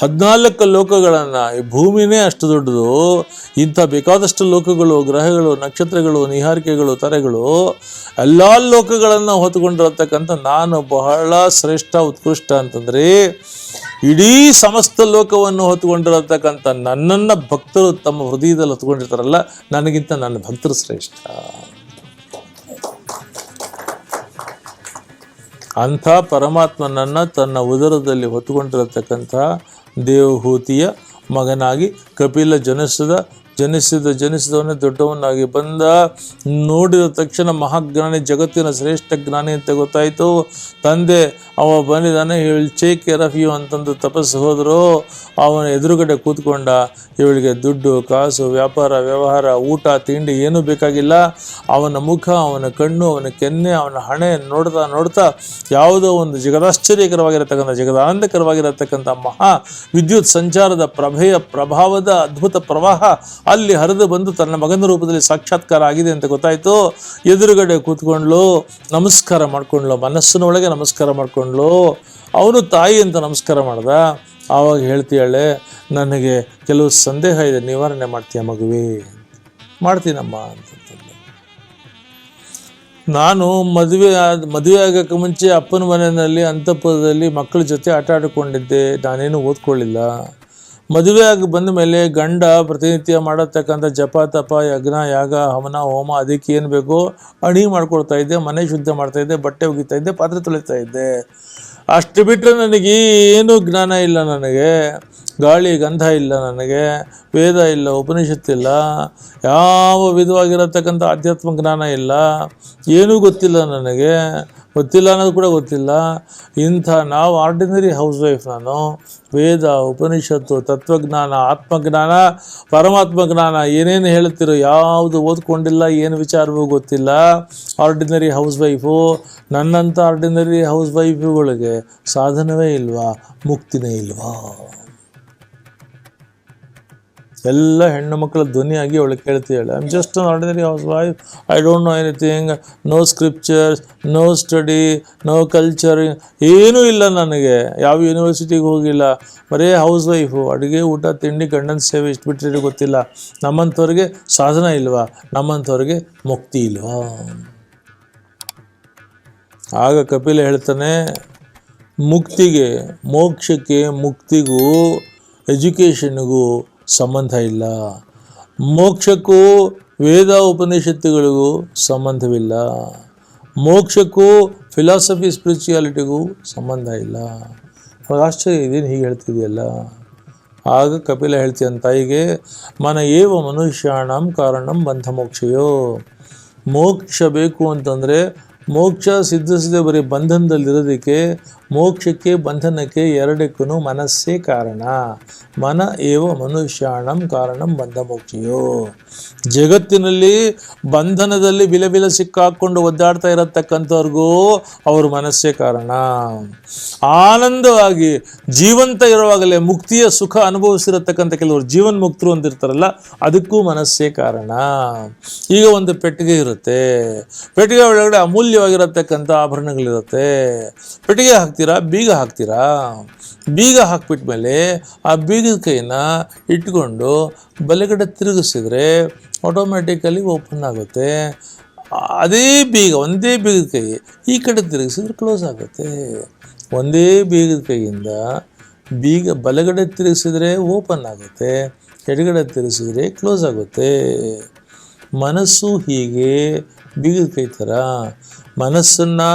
ಹದಿನಾಲ್ಕು ಲೋಕಗಳನ್ನು, ಈ ಭೂಮಿನೇ ಅಷ್ಟು ದೊಡ್ಡದು, ಇಂಥ ಬೇಕಾದಷ್ಟು ಲೋಕಗಳು, ಗ್ರಹಗಳು, ನಕ್ಷತ್ರಗಳು, ನಿಹಾರಿಕೆಗಳು, ತರೆಗಳು, ಎಲ್ಲ ಲೋಕಗಳನ್ನು ಹೊತ್ಕೊಂಡಿರತಕ್ಕಂಥ ನಾನು ಬಹಳ ಶ್ರೇಷ್ಠ, ಉತ್ಕೃಷ್ಟ ಅಂತಂದರೆ, ಇಡೀ ಸಮಸ್ತ ಲೋಕವನ್ನು ಹೊತ್ಕೊಂಡಿರತಕ್ಕಂಥ ನನ್ನನ್ನು ಭಕ್ತರು ತಮ್ಮ ಹೃದಯದಲ್ಲಿ ಹೊತ್ಕೊಂಡಿರ್ತಾರಲ್ಲ, ನನಗಿಂತ ನನ್ನ ಭಕ್ತರು ಶ್ರೇಷ್ಠ. ಅಂಥ ಪರಮಾತ್ಮನನ್ನು ತನ್ನ ಉದರದಲ್ಲಿ ಹೊತ್ತುಕೊಂಡಿರತಕ್ಕಂಥ ದೇವಹೂತಿಯ ಮಗನಾಗಿ ಕಪಿಲ ಜನಿಸಿದ ಜನಿಸಿದ ಜನಿಸಿದವನೇ ದೊಡ್ಡವನಾಗಿ ಬಂದ ನೋಡಿದ ತಕ್ಷಣ ಮಹಾಜ್ಞಾನಿ ಜಗತ್ತಿನ ಶ್ರೇಷ್ಠ ಜ್ಞಾನಿ ಅಂತ ಗೊತ್ತಾಯಿತು. ತಂದೆ, ಅವ ಬಂದಿದ್ದಾನೆ, ಇವಳು ಚೇಕ್ ಕೇರ್ ಆಫ್ ಯು ಅಂತಂದು ತಪಸ್ಸು ಹೋದರು. ಅವನ ಎದುರುಗಡೆ ಕೂತ್ಕೊಂಡ, ಇವಳಿಗೆ ದುಡ್ಡು, ಕಾಸು, ವ್ಯಾಪಾರ, ವ್ಯವಹಾರ, ಊಟ, ತಿಂಡಿ ಏನೂ ಬೇಕಾಗಿಲ್ಲ. ಅವನ ಮುಖ, ಅವನ ಕಣ್ಣು, ಅವನ ಕೆನ್ನೆ, ಅವನ ಹಣೆ ನೋಡ್ತಾ ನೋಡ್ತಾ ಯಾವುದೋ ಒಂದು ಜಗದಾಶ್ಚರ್ಯಕರವಾಗಿರತಕ್ಕಂಥ ಜಗದಾನಂದಕರವಾಗಿರತಕ್ಕಂಥ ಮಹಾ ವಿದ್ಯುತ್ ಸಂಚಾರದ ಪ್ರಭೆಯ ಪ್ರಭಾವದ ಅದ್ಭುತ ಪ್ರವಾಹ ಅಲ್ಲಿ ಹರಿದು ಬಂದು ತನ್ನ ಮಗನ ರೂಪದಲ್ಲಿ ಸಾಕ್ಷಾತ್ಕಾರ ಆಗಿದೆ ಅಂತ ಗೊತ್ತಾಯಿತು. ಎದುರುಗಡೆ ಕೂತ್ಕೊಂಡ್ಲು, ನಮಸ್ಕಾರ ಮಾಡ್ಕೊಂಡ್ಲು, ಮನಸ್ಸಿನ ಒಳಗೆ ನಮಸ್ಕಾರ ಮಾಡ್ಕೊಂಡ್ಲು. ಅವನು ತಾಯಿ ಅಂತ ನಮಸ್ಕಾರ ಮಾಡ್ದ. ಆವಾಗ ಹೇಳ್ತೀಯಾಳೆ ನನಗೆ ಕೆಲವು ಸಂದೇಹ ಇದೆ, ನಿವಾರಣೆ ಮಾಡ್ತೀಯ ಮಗುವೆ? ಮಾಡ್ತೀನಮ್ಮ ಅಂತಂತಂದು ನಾನು ಮದುವೆ ಆದ, ಮದುವೆ ಆಗೋಕ್ಕೆ ಮುಂಚೆ ಅಪ್ಪನ ಮನೆಯಲ್ಲಿ ಅಂತಪುರದಲ್ಲಿ ಮಕ್ಕಳ ಜೊತೆ ಆಟ ಆಡಿಕೊಂಡಿದ್ದೆ. ನಾನೇನು ಓದ್ಕೊಳ್ಳಿಲ್ಲ. ಮದುವೆ ಆಗಿ ಬಂದ ಮೇಲೆ ಗಂಡ ಪ್ರತಿನಿತ್ಯ ಮಾಡತಕ್ಕಂಥ ಜಪ ತಪ, ಯಜ್ಞ, ಯಾಗ, ಹವನ, ಹೋಮ, ಅದಕ್ಕೆ ಏನು ಬೇಕೋ ಅಣಿ ಮಾಡ್ಕೊಳ್ತಾ ಇದ್ದೆ, ಮನೆ ಶುದ್ಧ ಮಾಡ್ತಾ ಇದ್ದೆ, ಬಟ್ಟೆ ಒಗಿತಾ ಇದ್ದೆ, ಪಾತ್ರೆ ತೊಳಿತಾ ಇದ್ದೆ. ಅಷ್ಟು ಬಿಟ್ಟರೆ ನನಗೆ ಏನು ಜ್ಞಾನ ಇಲ್ಲ ನನಗೆ. ಗಾಳಿ ಗಂಧ ಇಲ್ಲ ನನಗೆ, ವೇದ ಇಲ್ಲ ಉಪನಿಷತ್ತಿಲ್ಲ ಯಾವ ವಿಧವಾಗಿರತಕ್ಕಂಥ ಆಧ್ಯಾತ್ಮ ಜ್ಞಾನ ಇಲ್ಲ. ಏನೂ ಗೊತ್ತಿಲ್ಲ ನನಗೆ. ಗೊತ್ತಿಲ್ಲ ಅನ್ನೋದು ಕೂಡ ಗೊತ್ತಿಲ್ಲ. ಇಂಥ ನಾವು ಆರ್ಡಿನರಿ ಹೌಸ್ ವೈಫ್ ನಾನು, ವೇದ, ಉಪನಿಷತ್ತು, ತತ್ವಜ್ಞಾನ, ಆತ್ಮಜ್ಞಾನ, ಪರಮಾತ್ಮ ಜ್ಞಾನ, ಏನೇನು ಹೇಳ್ತಿರೋ ಯಾವುದು ಓದ್ಕೊಂಡಿಲ್ಲ, ಏನು ವಿಚಾರವೂ ಗೊತ್ತಿಲ್ಲ. ಆರ್ಡಿನರಿ ಹೌಸ್ ವೈಫು ನನ್ನಂಥ ಆರ್ಡಿನರಿ ಹೌಸ್ ವೈಫುಗಳಿಗೆ ಸಾಧನವೇ ಇಲ್ವಾ, ಮುಕ್ತಿನೇ ಇಲ್ವಾ? ಎಲ್ಲ ಹೆಣ್ಣು ಮಕ್ಕಳ ಧ್ವನಿಯಾಗಿ ಅವಳು ಕೇಳ್ತಿದ್ದಾಳೆ. I am just ordinary house wife I don't know anything no scriptures no study no culture ಏನೂ ಇಲ್ಲ ನನಗೆ. ಯಾವ ಯೂನಿವರ್ಸಿಟಿಗೆ ಹೋಗಿಲ್ಲ. ಬರೀ ಹೌಸ್ ವೈಫು ಅಡುಗೆ, ಊಟ, ತಿಂಡಿ, ಗಂಡನ ಸೇವೆ ಇಷ್ಟು ಬಿಟ್ಟರೆ ಗೊತ್ತಿಲ್ಲ. ನಮ್ಮಂಥವ್ರಿಗೆ ಸಾಧನ ಇಲ್ವಾ? ನಮ್ಮಂಥವ್ರಿಗೆ ಮುಕ್ತಿ ಇಲ್ವಾ? ಆಗ ಕಪಿಲ ಹೇಳ್ತಾನೆ, ಮುಕ್ತಿಗೆ, ಮೋಕ್ಷಕ್ಕೆ, ಮುಕ್ತಿಗೂ ಎಜುಕೇಷನ್ಗೂ ಸಂಬಂಧ ಇಲ್ಲ. ಮೋಕ್ಷಕ್ಕೂ ವೇದ ಉಪನಿಷತ್ತುಗಳಿಗೂ ಸಂಬಂಧವಿಲ್ಲ. ಮೋಕ್ಷಕ್ಕೂ ಫಿಲಾಸಫಿ ಸ್ಪಿರಿಚುಯಾಲಿಟಿಗೂ ಸಂಬಂಧ ಇಲ್ಲ. ಆಶ್ಚರ್ಯ, ಇದೇನು ಹೀಗೆ ಹೇಳ್ತಿದೆಯಲ್ಲ? ಆಗ ಕಪಿಲ ಹೇಳ್ತೀಯನ್ ತಾಯಿಗೆ, ಮನ ಏವ ಮನುಷ್ಯಾಣಂ ಕಾರಣಂ ಬಂಧ ಮೋಕ್ಷೆಯೋ ಮೋಕ್ಷ ಬೇಕು ಅಂತಂದರೆ ಮೋಕ್ಷ ಸಿದ್ಧಿಸದೆ ಬರೀ ಬಂಧನದಲ್ಲಿರೋದಕ್ಕೆ, ಮೋಕ್ಷಕ್ಕೆ ಬಂಧನಕ್ಕೆ ಎರಡಕ್ಕೂ ಮನಸ್ಸೇ ಕಾರಣ. ಮನ ಏವ ಮನುಷ್ಯಾಣಂ ಕಾರಣಂ ಬಂಧ ಮೋಕ್ಷೆಯೋ. ಜಗತ್ತಿನಲ್ಲಿ ಬಂಧನದಲ್ಲಿ ಬಿಲ ಬಿಲ ಸಿಕ್ಕಾಕೊಂಡು ಒದ್ದಾಡ್ತಾ ಇರತಕ್ಕಂಥವ್ರಿಗೂ ಅವ್ರ ಮನಸ್ಸೇ ಕಾರಣ. ಆನಂದವಾಗಿ ಜೀವಂತ ಇರುವಾಗಲೇ ಮುಕ್ತಿಯ ಸುಖ ಅನುಭವಿಸಿರತಕ್ಕಂಥ ಕೆಲವರು ಜೀವನ್ ಮುಕ್ತರು ಅಂತಿರ್ತಾರಲ್ಲ, ಅದಕ್ಕೂ ಮನಸ್ಸೇ ಕಾರಣ. ಈಗ ಒಂದು ಪೆಟ್ಟಿಗೆ ಇರುತ್ತೆ. ಪೆಟ್ಟಿಗೆ ಒಳಗಡೆ ಅಮೂಲ್ಯವಾಗಿರತಕ್ಕಂಥ ಆಭರಣಗಳಿರುತ್ತೆ. ಪೆಟ್ಟಿಗೆ ಹಾಕ್ತೀರಾ? ಬೀಗ ಹಾಕ್ತೀರಾ? ಬೀಗ ಹಾಕ್ಬಿಟ್ಮೇಲೆ ಆ ಬೀಗದ ಕೈನ ಇಟ್ಕೊಂಡು ಬಲಗಡೆ ತಿರುಗಿಸಿದ್ರೆ ಆಟೋಮ್ಯಾಟಿಕಲಿ ಓಪನ್ ಆಗುತ್ತೆ. ಅದೇ ಬೀಗ, ಒಂದೇ ಬೀಗದ ಕೈ ಈ ಕಡೆ ತಿರುಗಿಸಿದ್ರೆ ಕ್ಲೋಸ್ ಆಗುತ್ತೆ. ಒಂದೇ ಬೀಗದ ಕೈಯಿಂದ ಬೀಗ ಬಲಗಡೆ ತಿರುಗಿಸಿದ್ರೆ ಓಪನ್ ಆಗುತ್ತೆ. ಎಡಗಡೆ ತಿರುಗಿಸಿದ್ರೆ ಕ್ಲೋಸ್ ಆಗುತ್ತೆ. ಮನಸ್ಸು ಹೀಗೆ ಬೀಗದ ಕೈ ಥರ ಮನಸ್ಸನ್ನು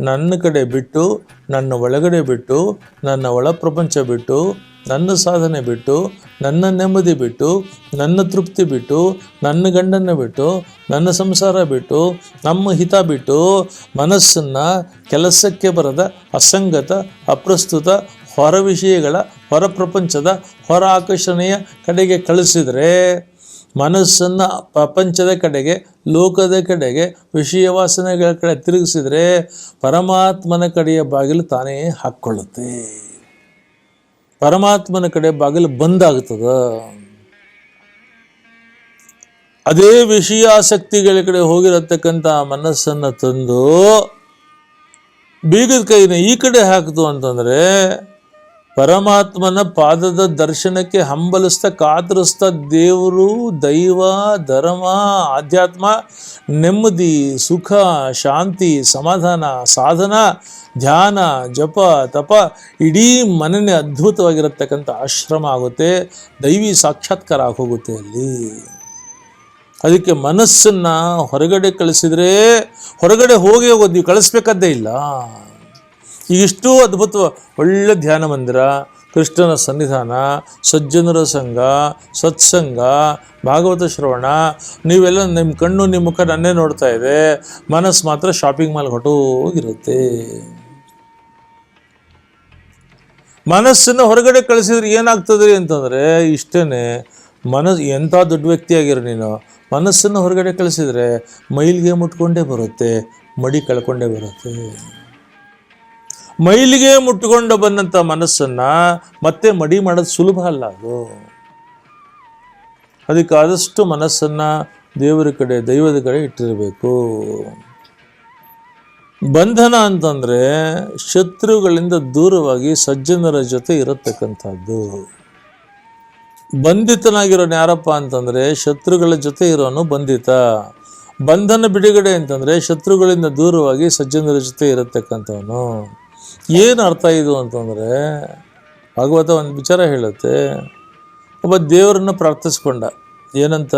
ನನ್ನ ಕಡೆ ಬಿಟ್ಟು, ನನ್ನ ಒಳಗಡೆ ಬಿಟ್ಟು, ನನ್ನ ಒಳ ಪ್ರಪಂಚ ಬಿಟ್ಟು, ನನ್ನ ಸಾಧನೆ ಬಿಟ್ಟು, ನನ್ನ ನೆಮ್ಮದಿ ಬಿಟ್ಟು, ನನ್ನ ತೃಪ್ತಿ ಬಿಟ್ಟು, ನನ್ನ ಗಂಡನ ಬಿಟ್ಟು, ನನ್ನ ಸಂಸಾರ ಬಿಟ್ಟು, ನಮ್ಮ ಹಿತ ಬಿಟ್ಟು ಮನಸ್ಸನ್ನು ಕೆಲಸಕ್ಕೆ ಬರದ ಅಸಂಗತ, ಅಪ್ರಸ್ತುತ ಹೊರ ವಿಷಯಗಳ, ಹೊರ ಪ್ರಪಂಚದ, ಹೊರ ಆಕರ್ಷಣೆಯ ಕಡೆಗೆ ಕಳಿಸಿದರೆ ಮನಸ್ಸನ್ನು ಪ್ರಪಂಚದ ಕಡೆಗೆ, ಲೋಕದ ಕಡೆಗೆ ವಿಷಯ ವಾಸನೆಗಳ ಕಡೆ ತಿರುಗಿಸಿದರೆ ಪರಮಾತ್ಮನ ಕಡೆಯ ಬಾಗಿಲು ತಾನೇ ಹಾಕ್ಕೊಳ್ಳುತ್ತೆ ಪರಮಾತ್ಮನ ಕಡೆ ಬಾಗಿಲು ಬಂದಾಗ್ತದ. ಅದೇ ವಿಷಯಾಸಕ್ತಿಗಳ ಕಡೆ ಹೋಗಿರತಕ್ಕಂಥ ಮನಸ್ಸನ್ನು ತಂದು ಬೀಗದ ಕೈನ ಈ ಕಡೆ ಹಾಕಿತು ಅಂತಂದರೆ ಪರಮಾತ್ಮನ ಪಾದದ ದರ್ಶನಕ್ಕೆ ಹಂಬಲಿಸ್ತಾ ಕಾತರಿಸ್ತಾ ದೇವರು, ದೈವ, ಧರ್ಮ, ಆಧ್ಯಾತ್ಮ, ನೆಮ್ಮದಿ, ಸುಖ, ಶಾಂತಿ, ಸಮಾಧಾನ, ಸಾಧನ, ಧ್ಯಾನ, ಜಪ, ತಪ ಇಡೀ ಮನನೆ ಅದ್ಭುತವಾಗಿರತಕ್ಕಂಥ ಆಶ್ರಮ ಆಗುತ್ತೆ. ದೈವಿ ಸಾಕ್ಷಾತ್ಕಾರ ಆಗೋಗುತ್ತೆ ಅಲ್ಲಿ. ಅದಕ್ಕೆ ಮನಸ್ಸನ್ನು ಹೊರಗಡೆ ಕಳಿಸಿದ್ರೆ, ಹೊರಗಡೆ ಹೋಗಿ ಹೋಗೋದು ನೀವು ಕಳಿಸ್ಬೇಕಾದ್ದೇ ಇಲ್ಲ. ಇಷ್ಟು ಅದ್ಭುತ. ಒಳ್ಳೆ ಧ್ಯಾನ ಮಂದಿರ, ಕೃಷ್ಣನ ಸನ್ನಿಧಾನ, ಸಜ್ಜನರ ಸಂಘ, ಸತ್ಸಂಗ, ಭಾಗವತ ಶ್ರವಣ, ನೀವೆಲ್ಲ ನಿಮ್ಮ ಕಣ್ಣು ನಿಮ್ಮ ಮುಖ ನನ್ನೇ ನೋಡ್ತಾ ಇದೆ. ಮನಸ್ಸು ಮಾತ್ರ ಶಾಪಿಂಗ್ ಮಾಲ್ ಹೊಟ್ಟೋಗಿರುತ್ತೆ ಮನಸ್ಸನ್ನು ಹೊರಗಡೆ ಕಳಿಸಿದ್ರೆ ಏನಾಗ್ತದ್ರಿ ಅಂತಂದರೆ ಇಷ್ಟೇ ಮನಸ್ಸು ಎಂಥ ದೊಡ್ಡ ವ್ಯಕ್ತಿ ಆಗಿರೋ ನೀನು, ಮನಸ್ಸನ್ನು ಹೊರಗಡೆ ಕಳಿಸಿದರೆ ಮೈಲಿಗೆ ಮುಟ್ಕೊಂಡೇ ಬರುತ್ತೆ, ಮಡಿ ಕಳ್ಕೊಂಡೇ ಬರುತ್ತೆ. ಮೈಲಿಗೆ ಮುಟ್ಕೊಂಡು ಬಂದಂಥ ಮನಸ್ಸನ್ನ ಮತ್ತೆ ಮಡಿ ಮಾಡೋದು ಸುಲಭ ಅಲ್ಲ ಅದು. ಅದಕ್ಕೆ ಮನಸ್ಸನ್ನ ದೇವರ ಕಡೆ, ದೈವದ ಕಡೆ ಇಟ್ಟಿರಬೇಕು. ಬಂಧನ ಅಂತಂದ್ರೆ ಶತ್ರುಗಳಿಂದ ದೂರವಾಗಿ ಸಜ್ಜನರ ಜೊತೆ ಇರತಕ್ಕಂಥದ್ದು. ಬಂಧಿತನಾಗಿರೋನು ಯಾರಪ್ಪ ಅಂತಂದ್ರೆ ಶತ್ರುಗಳ ಜೊತೆ ಇರೋನು ಬಂಧಿತ. ಬಂಧನ ಬಿಡುಗಡೆ ಅಂತಂದ್ರೆ ಶತ್ರುಗಳಿಂದ ದೂರವಾಗಿ ಸಜ್ಜನರ ಜೊತೆ ಇರತಕ್ಕಂಥವನು. ಏನು ಅರ್ಥ ಇದು ಅಂತಂದರೆ ಭಾಗವತ ಒಂದು ವಿಚಾರ ಹೇಳುತ್ತೆ, ಒಬ್ಬ ದೇವರನ್ನು ಪ್ರಾರ್ಥಿಸ್ಕೊಂಡ. ಏನಂತ,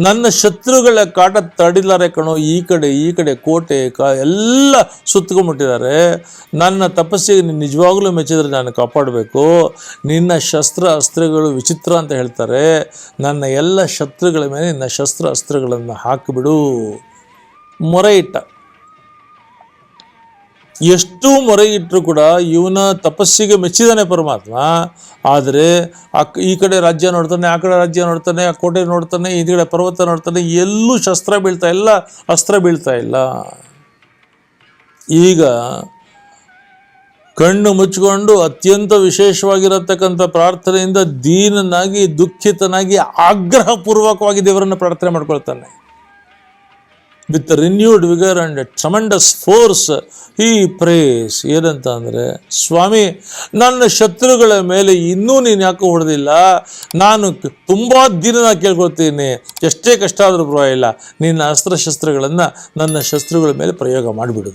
ನನ್ನ ಶತ್ರುಗಳ ಕಾಟ ತಡಿಲಾರೆ ಕಣೋ, ಈ ಕಡೆ ಈ ಕಡೆ, ಕೋಟೆ, ಕಾ, ಎಲ್ಲ ಸುತ್ತಕೊಂಡ್ಬಿಟ್ಟಿದ್ದಾರೆ ನನ್ನ ತಪಸ್ಸಿಗೆ ನೀನು ನಿಜವಾಗ್ಲೂ ಮೆಚ್ಚಿದ್ರೆ ನಾನು ಕಾಪಾಡಬೇಕು. ನಿನ್ನ ಶಸ್ತ್ರ ಅಸ್ತ್ರಗಳು ವಿಚಿತ್ರ ಅಂತ ಹೇಳ್ತಾರೆ. ನನ್ನ ಎಲ್ಲ ಶತ್ರುಗಳ ಮೇಲೆ ನಿನ್ನ ಶಸ್ತ್ರ ಅಸ್ತ್ರಗಳನ್ನು ಹಾಕಿಬಿಡು. ಮೊರೆ ಇಟ್ಟ. ಎಷ್ಟು ಮೊರೆ ಇಟ್ಟರು ಕೂಡ ಇವನ ತಪಸ್ಸಿಗೆ ಮೆಚ್ಚಿದಾನೆ ಪರಮಾತ್ಮ. ಆದರೆ ಈ ಕಡೆ ರಾಜ್ಯ ನೋಡ್ತಾನೆ, ಆ ಕಡೆ ರಾಜ್ಯ ನೋಡ್ತಾನೆ, ಆ ಕೋಟೆ ನೋಡ್ತಾನೆ, ಈ ಕಡೆ ಪರ್ವತ ನೋಡ್ತಾನೆ, ಎಲ್ಲೂ ಶಸ್ತ್ರ ಬೀಳ್ತಾ ಇಲ್ಲ, ಅಸ್ತ್ರ ಬೀಳ್ತಾ ಇಲ್ಲ. ಈಗ ಕಣ್ಣು ಮುಚ್ಚಿಕೊಂಡು ಅತ್ಯಂತ ವಿಶೇಷವಾಗಿರತಕ್ಕಂಥ ಪ್ರಾರ್ಥನೆಯಿಂದ ದೀನನಾಗಿ, ದುಃಖಿತನಾಗಿ, ಆಗ್ರಹಪೂರ್ವಕವಾಗಿ ದೇವರನ್ನು ಪ್ರಾರ್ಥನೆ ಮಾಡ್ಕೊಳ್ತಾನೆ. With renewed vigour and tremendous force ಈ ಪ್ರೇಸ್ ಏನಂತ ಅಂದರೆ ಸ್ವಾಮಿ, ನನ್ನ ಶತ್ರುಗಳ ಮೇಲೆ ಇನ್ನೂ ನೀನು ಯಾಕೋ ಹೊಡೆದಿಲ್ಲ? ನಾನು ತುಂಬ ದಿನ ಕೇಳ್ಕೊಳ್ತೀನಿ. ಎಷ್ಟೇ ಕಷ್ಟ ಆದರೂ ಪರವಾಗಿಲ್ಲ. ನಿನ್ನ ಅಸ್ತ್ರಶಸ್ತ್ರಗಳನ್ನು ನನ್ನ ಶಸ್ತ್ರಗಳ ಮೇಲೆ ಪ್ರಯೋಗ ಮಾಡಿಬಿಡು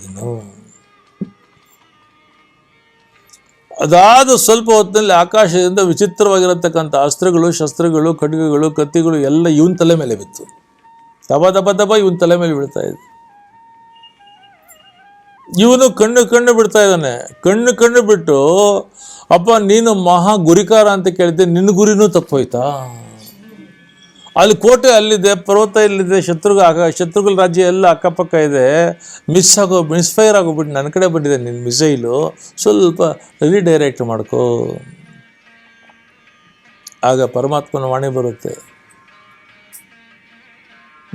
ಅದಾದ ಸ್ವಲ್ಪ ಹೊತ್ತಿನಲ್ಲಿ ಆಕಾಶದಿಂದ ವಿಚಿತ್ರವಾಗಿರತಕ್ಕಂಥ ಅಸ್ತ್ರಗಳು, ಶಸ್ತ್ರಗಳು, ಖಡ್ಗಗಳು, ಕತ್ತಿಗಳು ಎಲ್ಲ ಇವನ್ ತಲೆ ಮೇಲೆ ಬಿತ್ತು. ದಬ ದಬ ದಬ ಇವನ್ ತಲೆ ಮೇಲೆ ಬಿಡ್ತಾ ಇದೆ. ಇವನು ಕಣ್ಣು ಕಣ್ಣು ಬಿಡ್ತಾ ಇದ್ದಾನೆ. ಕಣ್ಣು ಕಣ್ಣು ಬಿಟ್ಟು, ಅಪ್ಪ, ನೀನು ಮಹಾ ಗುರಿಕಾರ ಅಂತ ಕೇಳಿದ್ದೆ ನಿನ್ನ ಗುರಿನೂ ತಪ್ಪೋಯ್ತಾ? ಅಲ್ಲಿ ಕೋಟೆ ಅಲ್ಲಿದೆ, ಪರ್ವತ ಇಲ್ಲಿದೆ ಶತ್ರುಗ ಆಗ, ಶತ್ರುಗಳ ರಾಜ್ಯ ಎಲ್ಲ ಅಕ್ಕಪಕ್ಕ ಇದೆ. ಮಿಸ್ ಆಗೋ ಮಿಸ್ಫೈರ್ ಆಗೋಗ್ಬಿಟ್ಟು ನನ್ನ ಕಡೆ ಬಂದಿದೆ ನಿನ್ನ ಮಿಸೈಲು ಸ್ವಲ್ಪ ರೀಡೈರೆಕ್ಟ್ ಮಾಡ್ಕೋ. ಆಗ ಪರಮಾತ್ಮನ ವಾಣಿ ಬರುತ್ತೆ.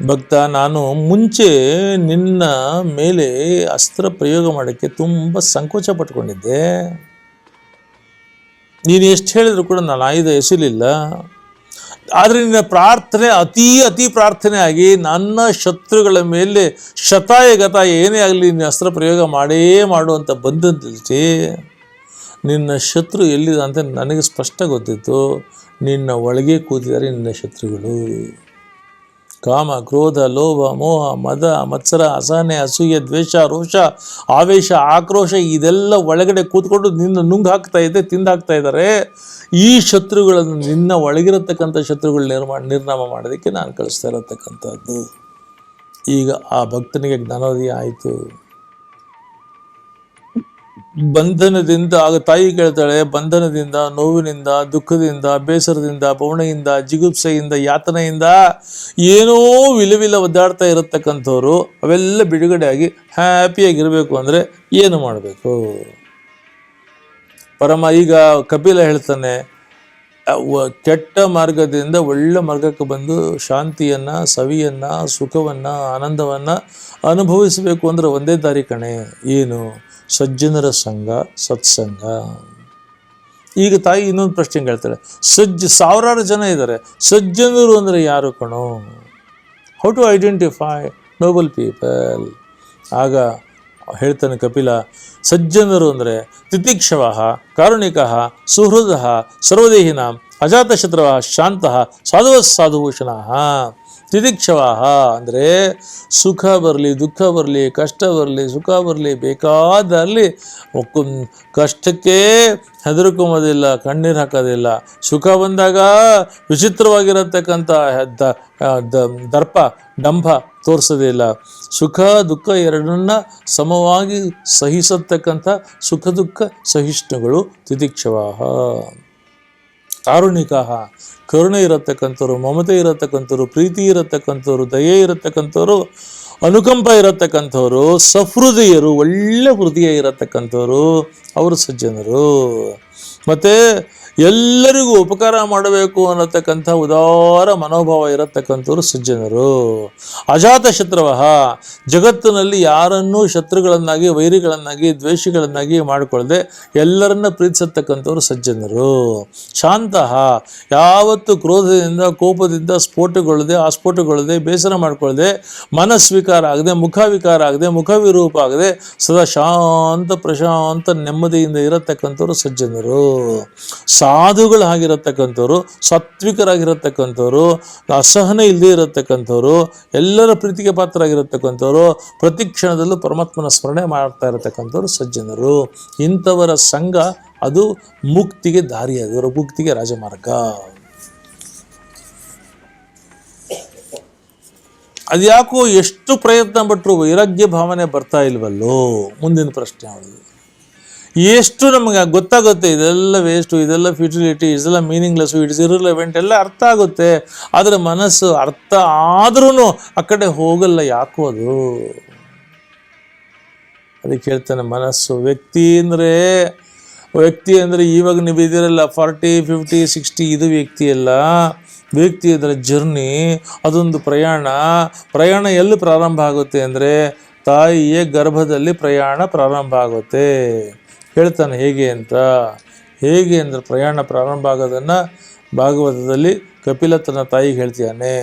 ಭಕ್ತ, ನಾನು ಮುಂಚೆ ನಿನ್ನ ಮೇಲೆ ಅಸ್ತ್ರ ಪ್ರಯೋಗ ಮಾಡೋಕ್ಕೆ ತುಂಬ ಸಂಕೋಚ ಪಟ್ಕೊಂಡಿದ್ದೆ. ನೀನು ಎಷ್ಟು ಹೇಳಿದ್ರು ಕೂಡ ನಾನು ಆಯುಧ ಎಸಿಲಿಲ್ಲ. ಆದರೆ ನಿನ್ನ ಪ್ರಾರ್ಥನೆ ಅತಿ ಅತಿ ಪ್ರಾರ್ಥನೆ ಆಗಿ ನನ್ನ ಶತ್ರುಗಳ ಮೇಲೆ ಶತಾಯ ಗತಾಯ ಏನೇ ಆಗಲಿ ನೀನು ಅಸ್ತ್ರ ಪ್ರಯೋಗ ಮಾಡೇ ಮಾಡು ಅಂತ ಬಂದದ್ದಿಲ್ಚಿ ನಿನ್ನ ಶತ್ರು ಎಲ್ಲಿದೆ ಅಂತ ನನಗೆ ಸ್ಪಷ್ಟ ಗೊತ್ತಿತ್ತು. ನಿನ್ನ ಒಳಗೆ ಕೂತಿದ್ದಾರೆ ನಿನ್ನ ಶತ್ರುಗಳು. ಕಾಮ, ಕ್ರೋಧ, ಲೋಭ, ಮೋಹ, ಮದ, ಮತ್ಸರ, ಅಸಹನೆ, ಅಸೂಯೆ, ದ್ವೇಷ, ರೋಷ, ಆವೇಶ, ಆಕ್ರೋಶ, ಇದೆಲ್ಲ ಒಳಗಡೆ ಕೂತ್ಕೊಂಡು ನಿನ್ನ ನುಂಗ್ ಹಾಕ್ತಾ ಇದೆ ತಿಂದಾಕ್ತಾ ಇದ್ದಾರೆ ಈ ಶತ್ರುಗಳನ್ನು ನಿನ್ನ ಒಳಗಿರತಕ್ಕಂಥ ಶತ್ರುಗಳು ನಿರ್ಮಾ, ನಿರ್ನಾಮ ಮಾಡೋದಕ್ಕೆ ನಾನು ಕಳಿಸ್ತಾ ಇರತಕ್ಕಂಥದ್ದು. ಈಗ ಆ ಭಕ್ತನಿಗೆ ಜ್ಞಾನೋದಯ ಆಯಿತು. ಬಂಧನದಿಂದ, ಆಗ ತಾಯಿ ಕೇಳ್ತಾಳೆ, ಬಂಧನದಿಂದ, ನೋವಿನಿಂದ, ದುಃಖದಿಂದ, ಬೇಸರದಿಂದ, ಬವಣೆಯಿಂದ, ಜಿಗುಪ್ಸೆಯಿಂದ, ಯಾತನೆಯಿಂದ ಏನೋ ವಿಲವಿಲ ಒದ್ದಾಡ್ತಾ ಇರತಕ್ಕಂಥವ್ರು, ಅವೆಲ್ಲ ಬಿಡುಗಡೆಯಾಗಿ ಹ್ಯಾಪಿಯಾಗಿರಬೇಕು ಅಂದರೆ ಏನು ಮಾಡಬೇಕು? ಪರಮ ಈಗ ಕಪಿಲ ಹೇಳ್ತಾನೆ ಕೆಟ್ಟ ಮಾರ್ಗದಿಂದ ಒಳ್ಳೆ ಮಾರ್ಗಕ್ಕೆ ಬಂದು ಶಾಂತಿಯನ್ನು, ಸವಿಯನ್ನ, ಸುಖವನ್ನು, ಆನಂದವನ್ನು ಅನುಭವಿಸಬೇಕು ಅಂದ್ರೆ ಒಂದೇ ದಾರಿ ಕಣೆ, ಏನು? ಸಜ್ಜನರ ಸಂಘ ಸತ್ಸಂಗ ಈಗ ತಾಯಿ ಇನ್ನೊಂದು ಪ್ರಶ್ನೆ ಕೇಳ್ತಾಳೆ. ಸಜ್ಜ, ಸಾವಿರಾರು ಜನ ಇದ್ದಾರೆ. ಸಜ್ಜನರು ಅಂದರೆ ಯಾರು ಕಣೋ? How to identify noble people ಆಗ ಹೇಳ್ತಾನೆ ಕಪಿಲ, ಸಜ್ಜನರು ಅಂದರೆ ತಿತಿಕ್ಷವ, ಕಾರುಣಿಕ, ಸುಹೃದ, ಸರ್ವದೇಹಿನ, ಅಜಾತಶತ್ರವ, ಶಾಂತ ಸಾಧುವ ಸಾಧುಭೂಷಣ ತಿತಿಕ್ಷವಾಹ ಅಂದರೆ ಸುಖ ಬರಲಿ, ದುಃಖ ಬರಲಿ, ಕಷ್ಟ ಬರಲಿ, ಸುಖ ಬರಲಿ, ಬೇಕಾದಲ್ಲಿ ಕಷ್ಟಕ್ಕೆ ಹೆದರ್ಕೊಂಬೋದಿಲ್ಲ ಕಣ್ಣೀರು ಹಾಕೋದಿಲ್ಲ. ಸುಖ ಬಂದಾಗ ವಿಚಿತ್ರವಾಗಿರತಕ್ಕಂಥ ದರ್ಪ, ಡಂಭ ತೋರಿಸೋದಿಲ್ಲ. ಸುಖ, ದುಃಖ ಎರಡನ್ನ ಸಮವಾಗಿ ಸಹಿಸತಕ್ಕಂಥ ಸುಖ, ದುಃಖ ಸಹಿಷ್ಣುಗಳು ತಿತಿಕ್ಷವಾಹ ಕಾರುಣಿಕ ಕರುಣೆ ಇರತಕ್ಕಂಥವ್ರು ಮಮತೆ ಇರತಕ್ಕಂಥವ್ರು ಪ್ರೀತಿ ಇರತಕ್ಕಂಥವ್ರು ದಯೆ ಇರತಕ್ಕಂಥವ್ರು ಅನುಕಂಪ ಇರತಕ್ಕಂಥವ್ರು ಸಹೃದಯರು ಒಳ್ಳೆ ಹೃದಯ ಇರತಕ್ಕಂಥವ್ರು ಅವರು ಸಜ್ಜನರು ಮತ್ತು ಎಲ್ಲರಿಗೂ ಉಪಕಾರ ಮಾಡಬೇಕು ಅನ್ನತಕ್ಕಂಥ ಉದಾರ ಮನೋಭಾವ ಇರತಕ್ಕಂಥವ್ರು ಸಜ್ಜನರು. ಅಜಾತ ಶತ್ರುವ ಜಗತ್ತಿನಲ್ಲಿ ಯಾರನ್ನೂ ಶತ್ರುಗಳನ್ನಾಗಿ, ವೈರಿಗಳನ್ನಾಗಿ, ದ್ವೇಷಿಗಳನ್ನಾಗಿ ಮಾಡಿಕೊಳ್ಳದೆ ಎಲ್ಲರನ್ನ ಪ್ರೀತಿಸತಕ್ಕಂಥವ್ರು ಸಜ್ಜನರು. ಶಾಂತ. ಯಾವತ್ತು ಕ್ರೋಧದಿಂದ, ಕೋಪದಿಂದ ಸ್ಫೋಟಗೊಳ್ಳದೆ ಆಸ್ಫೋಟಗೊಳ್ಳದೆ ಬೇಸರ ಮಾಡಿಕೊಳ್ಳದೆ ಮನಸ್ವಿಕಾರ ಆಗದೆ, ಮುಖ ವಿಕಾರ ಆಗದೆ, ಮುಖ ವಿರೂಪ ಆಗದೆ, ಸದಾ ಶಾಂತ, ಪ್ರಶಾಂತ, ನೆಮ್ಮದಿಯಿಂದ ಇರತಕ್ಕಂಥವ್ರು ಸಜ್ಜನರು. ಸಾಧುಗಳು ಆಗಿರತಕ್ಕಂಥವ್ರು ಸಾತ್ವಿಕರಾಗಿರತಕ್ಕಂಥವ್ರು, ಅಸಹನೆ ಇಲ್ಲದೆ ಇರತಕ್ಕಂಥವ್ರು, ಎಲ್ಲರ ಪ್ರೀತಿಗೆ ಪಾತ್ರರಾಗಿರತಕ್ಕಂಥವ್ರು, ಪ್ರತಿ ಕ್ಷಣದಲ್ಲೂ ಪರಮಾತ್ಮನ ಸ್ಮರಣೆ ಮಾಡ್ತಾ ಇರತಕ್ಕಂಥವ್ರು ಸಜ್ಜನರು. ಇಂಥವರ ಸಂಘ ಅದು ಮುಕ್ತಿಗೆ ದಾರಿಯಾಗವರು ಮುಕ್ತಿಗೆ ರಾಜಮಾರ್ಗ. ಅದ್ಯಾಕೋ ಎಷ್ಟು ಪ್ರಯತ್ನ ಪಟ್ಟರು ವೈರಾಗ್ಯ ಭಾವನೆ ಬರ್ತಾ ಇಲ್ವಲ್ಲೋ? ಮುಂದಿನ ಪ್ರಶ್ನೆ ಅವಳಿಗೆ. ಎಷ್ಟು ನಮಗೆ ಗೊತ್ತಾಗುತ್ತೆ, ಇದೆಲ್ಲ ವೇಸ್ಟು ಇದೆಲ್ಲ ಫ್ಯೂಟಿಲಿಟಿ ಇದೆಲ್ಲ ಮೀನಿಂಗ್ಲೆಸ್ಸು ಇಟ್ಸ್ ಇರಲೆವೆಂಟ್ ಎಲ್ಲ ಅರ್ಥ ಆಗುತ್ತೆ. ಆದರೆ ಮನಸ್ಸು ಅರ್ಥ ಆದ್ರೂ ಆ ಕಡೆ ಹೋಗಲ್ಲ, ಯಾಕೋ ಅದು? ಅದಕ್ಕೆ ಹೇಳ್ತಾನೆ, ಮನಸ್ಸು ವ್ಯಕ್ತಿ ಅಂದರೆ ವ್ಯಕ್ತಿ ಅಂದರೆ ಇವಾಗ ನೀವು ಇದಿರಲ್ಲ ಫಾರ್ಟಿ ಫಿಫ್ಟಿ ಸಿಕ್ಸ್ಟಿ ಇದು ವ್ಯಕ್ತಿ ಅಲ್ಲ. ವ್ಯಕ್ತಿ ಅದರ ಜರ್ನಿ ಅದೊಂದು ಪ್ರಯಾಣ. ಪ್ರಯಾಣ ಎಲ್ಲಿ ಪ್ರಾರಂಭ ಆಗುತ್ತೆ ಅಂದರೆ ತಾಯಿಯ ಗರ್ಭದಲ್ಲಿ ಪ್ರಯಾಣ ಪ್ರಾರಂಭ ಆಗುತ್ತೆ. ಹೇಳ್ತಾನೆ ಹೇಗೆ ಅಂತ. ಹೇಗೆ ಅಂದರೆ ಪ್ರಯಾಣ ಪ್ರಾರಂಭ ಆಗೋದನ್ನು ಭಾಗವತದಲ್ಲಿ ಕಪಿಲ ತನ್ನ ತಾಯಿಗೆ ಹೇಳ್ತಾನೆ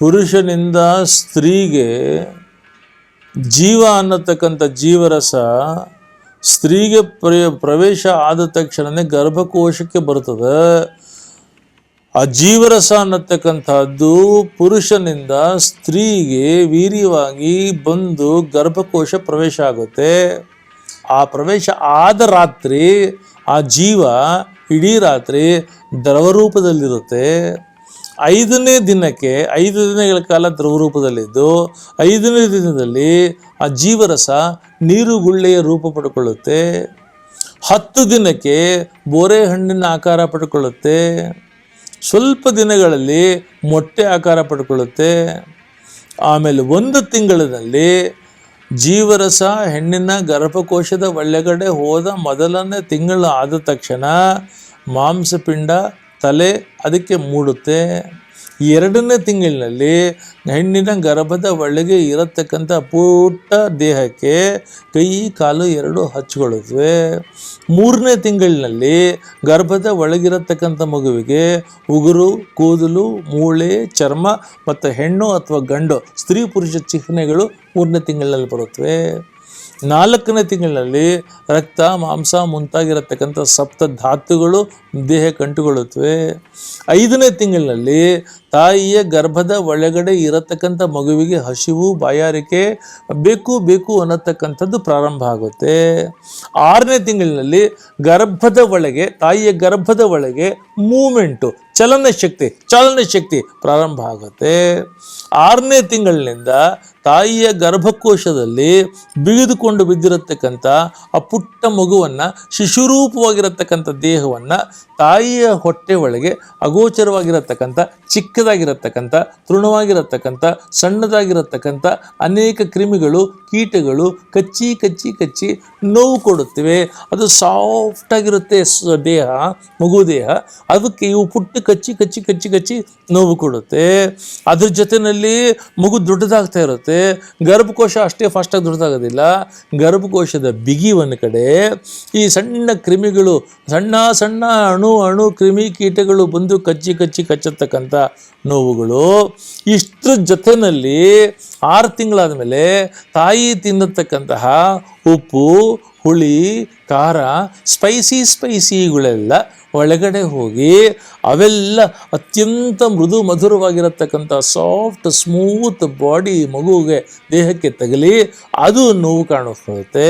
ಪುರುಷನಿಂದ ಸ್ತ್ರೀಗೆ ಜೀವ ಅನ್ನತಕ್ಕಂಥ ಜೀವರಸ ಸ್ತ್ರೀಗೆ ಪ್ರ ಪ್ರವೇಶ ಆದ ತಕ್ಷಣನೇ ಗರ್ಭಕೋಶಕ್ಕೆ ಬರ್ತದೆ ಆ ಜೀವರಸ ಅನ್ನತಕ್ಕಂಥದ್ದು ಪುರುಷನಿಂದ ಸ್ತ್ರೀಗೆ ವೀರ್ಯವಾಗಿ ಬಂದು ಗರ್ಭಕೋಶ ಪ್ರವೇಶ ಆಗುತ್ತೆ. ಆ ಪ್ರವೇಶ ಆದ ರಾತ್ರಿ, ಆ ಜೀವ ಇಡೀ ರಾತ್ರಿ ದ್ರವರೂಪದಲ್ಲಿರುತ್ತೆ. ಐದನೇ ದಿನಕ್ಕೆ, ಐದು ದಿನಗಳ ಕಾಲ ದ್ರವರೂಪದಲ್ಲಿದ್ದು, ಐದನೇ ದಿನದಲ್ಲಿ ಆ ಜೀವರಸ ನೀರುಗುಳ್ಳೆಯ ರೂಪ ಪಡ್ಕೊಳ್ಳುತ್ತೆ. ಹತ್ತು ದಿನಕ್ಕೆ ಬೋರೆ ಹಣ್ಣಿನ ಆಕಾರ ಪಡ್ಕೊಳ್ಳುತ್ತೆ. ಸ್ವಲ್ಪ ದಿನಗಳಲ್ಲಿ ಮೊಟ್ಟೆ ಆಕಾರ ಪಡ್ಕೊಳ್ಳುತ್ತೆ. ಆಮೇಲೆ ಒಂದು ತಿಂಗಳಿನಲ್ಲಿ ಜೀವರಸ ಹೆಣ್ಣಿನ ಗರ್ಭಕೋಶದ ಒಳ್ಳೆಗಡೆ ಹೋದ ಮೊದಲನೇ ತಿಂಗಳು ಆದ ತಕ್ಷಣ ಮಾಂಸಪಿಂಡ ತಲೆ ಅದಕ್ಕೆ ಮೂಡುತ್ತೆ. ಎರಡನೇ ತಿಂಗಳಿನಲ್ಲಿ ಹೆಣ್ಣಿನ ಗರ್ಭದ ಒಳಗೆ ಇರತಕ್ಕಂಥ ಪುಟ್ಟ ದೇಹಕ್ಕೆ ಕೈ, ಕಾಲು ಎರಡು ಹಚ್ಕೊಳ್ಳುತ್ತವೆ ಮೂರನೇ ತಿಂಗಳಿನಲ್ಲಿ ಗರ್ಭದ ಒಳಗಿರತಕ್ಕಂಥ ಮಗುವಿಗೆ ಉಗುರು, ಕೂದಲು, ಮೂಳೆ, ಚರ್ಮ ಮತ್ತು ಹೆಣ್ಣು ಅಥವಾ ಗಂಡು, ಸ್ತ್ರೀ ಪುರುಷ ಚಿಹ್ನೆಗಳು ಮೂರನೇ ತಿಂಗಳಿನಲ್ಲಿ ಬರುತ್ತವೆ. ನಾಲ್ಕನೇ ತಿಂಗಳಿನಲ್ಲಿ ರಕ್ತ, ಮಾಂಸ ಮುಂತಾಗಿರತಕ್ಕಂಥ ಸಪ್ತ ಧಾತುಗಳು ದೇಹಕ್ಕೆ ಕಂಟುಕೊಳ್ಳುತ್ತವೆ. ಐದನೇ ತಿಂಗಳಿನಲ್ಲಿ ತಾಯಿಯ ಗರ್ಭದ ಒಳಗಡೆ ಇರತಕ್ಕಂಥ ಮಗುವಿಗೆ ಹಸಿವು, ಬಾಯಾರಿಕೆ ಬೇಕು ಬೇಕು ಅನ್ನತಕ್ಕಂಥದ್ದು ಪ್ರಾರಂಭ ಆಗುತ್ತೆ. ಆರನೇ ತಿಂಗಳಿನಲ್ಲಿ ಗರ್ಭದ ಒಳಗೆ, ತಾಯಿಯ ಗರ್ಭದ ಒಳಗೆ ಮೂಮೆಂಟು, ಚಲನ ಶಕ್ತಿ, ಚಲನೆ ಶಕ್ತಿ ಪ್ರಾರಂಭ ಆಗುತ್ತೆ. ಆರನೇ ತಿಂಗಳಿನಿಂದ ತಾಯಿಯ ಗರ್ಭಕೋಶದಲ್ಲಿ ಬಿಗಿದುಕೊಂಡು ಬಿದ್ದಿರತಕ್ಕಂಥ ಆ ಪುಟ್ಟ ಮಗುವನ್ನು ಶಿಶುರೂಪವಾಗಿರತಕ್ಕಂಥ ದೇಹವನ್ನು ತಾಯಿಯ ಹೊಟ್ಟೆ ಒಳಗೆ ಅಗೋಚರವಾಗಿರತಕ್ಕಂಥ, ಚಿಕ್ಕದಾಗಿರತಕ್ಕಂಥ, ತೃಣವಾಗಿರತಕ್ಕಂಥ, ಸಣ್ಣದಾಗಿರತಕ್ಕಂಥ ಅನೇಕ ಕ್ರಿಮಿಗಳು, ಕೀಟಗಳು ಕಚ್ಚಿ ಕಚ್ಚಿ ಕಚ್ಚಿ ನೋವು ಕೊಡುತ್ತಿವೆ. ಅದು ಸಾಫ್ಟ್ ಆಗಿರುತ್ತೆ ದೇಹ, ಮಗು ದೇಹ. ಅದಕ್ಕೆ ಇವು ಪುಟ್ಟ ಕಚ್ಚಿ ಕಚ್ಚಿ ಕಚ್ಚಿ ಕಚ್ಚಿ ನೋವು ಕೊಡುತ್ತೆ. ಅದ್ರ ಜೊತೆಯಲ್ಲಿ ಮಗು ದೊಡ್ಡದಾಗ್ತಾ ಇರುತ್ತೆ. ಗರ್ಭಕೋಶ ಅಷ್ಟೇ ಫಾಸ್ಟಾಗಿ ದೊಡ್ಡದಾಗೋದಿಲ್ಲ. ಗರ್ಭಕೋಶದ ಬಿಗಿ ಒಂದು ಕಡೆ ಈ ಸಣ್ಣ ಕ್ರಿಮಿಗಳು ಸಣ್ಣ ಸಣ್ಣ ಅಣು ಅಣು ಕ್ರಿಮಿ ಕೀಟಗಳು ಬಂದು ಕಚ್ಚಿ ಕಚ್ಚಿ ಕಚ್ಚತಕ್ಕಂಥ ನೋವುಗಳು. ಇಷ್ಟರ ಜೊತೆಯಲ್ಲಿ ಆರು ತಿಂಗಳಾದ ಮೇಲೆ ತಾಯಿ ತಿನ್ನತಕ್ಕಂತಹ ಉಪ್ಪು, ಹುಳಿ, ಖಾರ ಸ್ಪೈಸಿ ಸ್ಪೈಸಿಗಳೆಲ್ಲ ಒಳಗಡೆ ಹೋಗಿ ಅವೆಲ್ಲ ಅತ್ಯಂತ ಮೃದು ಮಧುರವಾಗಿರತಕ್ಕಂಥ ಸಾಫ್ಟ್ ಸ್ಮೂತ್ ಬಾಡಿ ಮಗುವಿಗೆ ದೇಹಕ್ಕೆ ತಗಲಿ ಅದು ನೋವು ಕಾಣಿಸ್ಕೊಳುತ್ತೆ